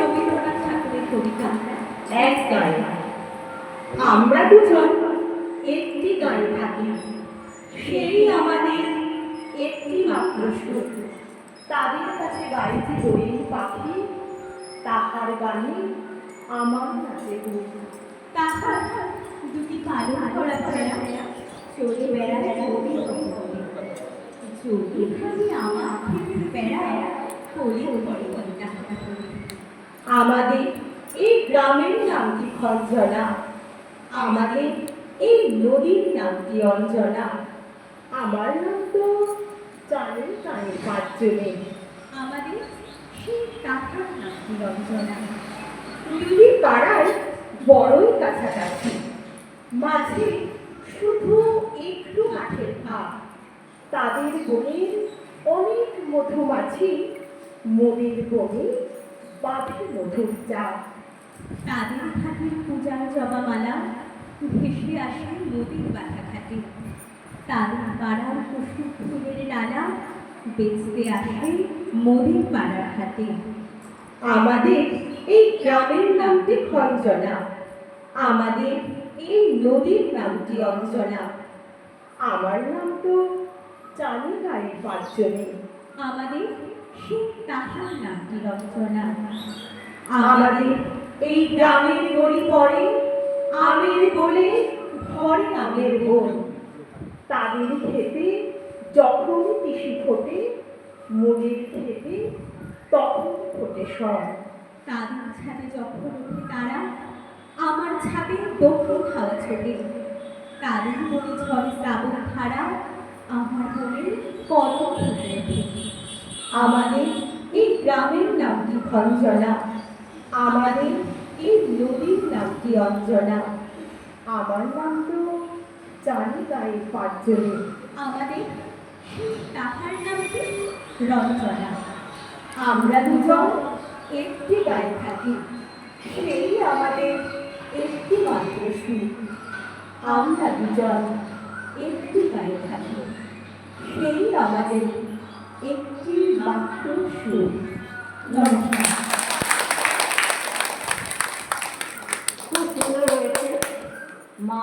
রবীন্দ্রনাথ ঠাকুরের কবিতা। এক গায়ে আমরা দুজন একটি গায়ে থাকি। সেই আমাদের একটি মাত্র সুর। তাদের কাছে গাইছি দোয়েল পাখি, তাহার গানে আমার গুণ তাহার দুটি কালো করা ছাড়া চলে বেড়ায় যদি আমার বেড়ায় কলি আমাদের এই গ্রামের নামটি খঞ্জনা? আমাদের এই নদীর নামটি অঞ্জনা? আমার নাম তো জানেন গায়ে পাঁচজনে। আমাদের সেই কাঠার নাকি রঞ্জনা দুই পাড়ায় বড়ই কাছাকাছি। মাঝে শুধু একটু মাঠের ভাব তাদের বনের অনেক মধুমাছি মনের বনে বাঁধে মধুর চাপ তাদের ঘাটের পূজার জবামালা ভেসে আসে নদীর বাধা ঘাটে তাদের পাড়ার কুসুম ফুলের ডালা বেচতে আসে মোদির পাড়ার হাটে আমাদের এই গ্রামের নামটি খঞ্জনা। আমাদের এই নদীর নামটি অঞ্জনা। আমার নাম তো জানি গায়ে পাঁচজনে আমাদের আমাদের এই গ্রামের গড়ি পড়ে আমের বলে ভরে আমের বোন তাদের খেতে যখন পিসি ফোটে মুড়ির খেতে তখন ফোটে সব। তাদের ছাদে যখন ওঠে তারা আমার ছাদে দক্ষিণ হাওয়া ছোটে। তাদের মনে ঝড়ে শ্রাবণ ধারা আমার মনে কলম ফুটে আমাদের গ্রামের নামটি খঞ্জনা আমাদের এই নদীর নামটি অঞ্জনা। আমার নাম তো জানি গায়ে পাঁচজনে। আমাদের তাহার নামটি রঞ্জনা। আমরা দুজন একটি গায়ে থাকি সেই আমাদের একটি মাত্র সুর আমরা দুজন একটি গায়ে থাকি সেই আমাদের একটি মাত্র সুর খুব মা